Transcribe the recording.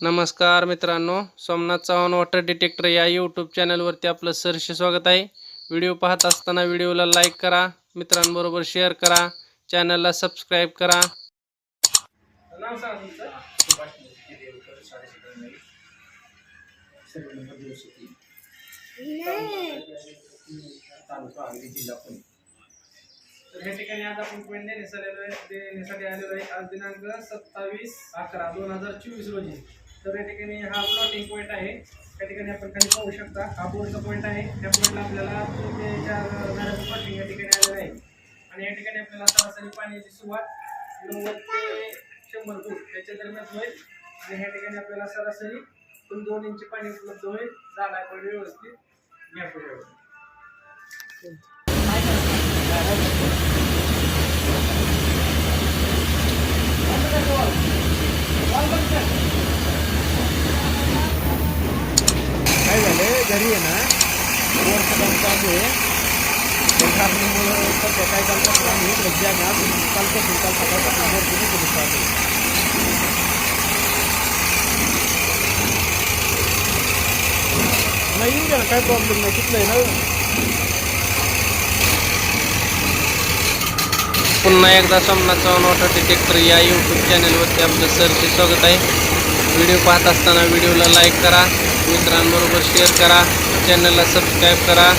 नमस्कार मित्रांनो Somnath Chavan water detector या यूट्यूब चॅनलवरती आपलं सरसे स्वागत आहे. व्हिडिओ पाहत असताना व्हिडिओला लाईक करा मित्रांबरोबर शेअर करा चॅनलला सबस्क्राईब करा. नाव तर या ठिकाणी आज आपण पॉईंट देण्यासाठी आलेलो आहे. देण्यासाठी आलेलो आहे आज दिनांक सत्तावीस अकरा दोन हजार चोवीस रोजी. तर या ठिकाणी हा प्लॉटिंग पॉईंट आहे. त्या ठिकाणी आपण खाली पाहू शकता हा बोर्डचा पॉईंट आहे. त्या पॉईंटला आपल्याला ते चार प्लॉटिंग या ठिकाणी आलेलं आहे. आणि या ठिकाणी आपल्याला सरासरी पाण्याची सुरुवात नव्वद ते शंभर फूट त्याच्या दरम्यान होईल. आणि ह्या ठिकाणी आपल्याला सरासरी पण दोन इंच पाणी उपलब्ध होईल. झाला पण व्यवस्थित घ्या पुढे काय झालं घरी आहे ना बोरचं काम चालू आहे. त्या कारणामुळं सध्या काय चालतं आम्ही इकडे ज्या ना कालपासून काल सकाळपासून बोर तुम्ही करू चालू नाही येऊन गेला काय प्रॉब्लेम नाही तिथलं आहे ना? पुन्हा एकदा सोमनाथ चव्हाण वॉटर डिटेक्टर या यूट्यूब चॅनलवरती आपलं सरचे स्वागत आहे. व्हिडिओ पाहत असताना व्हिडिओला लाईक करा. मित्रांबरोबर शेअर करा. चॅनलला सबस्क्राईब करा.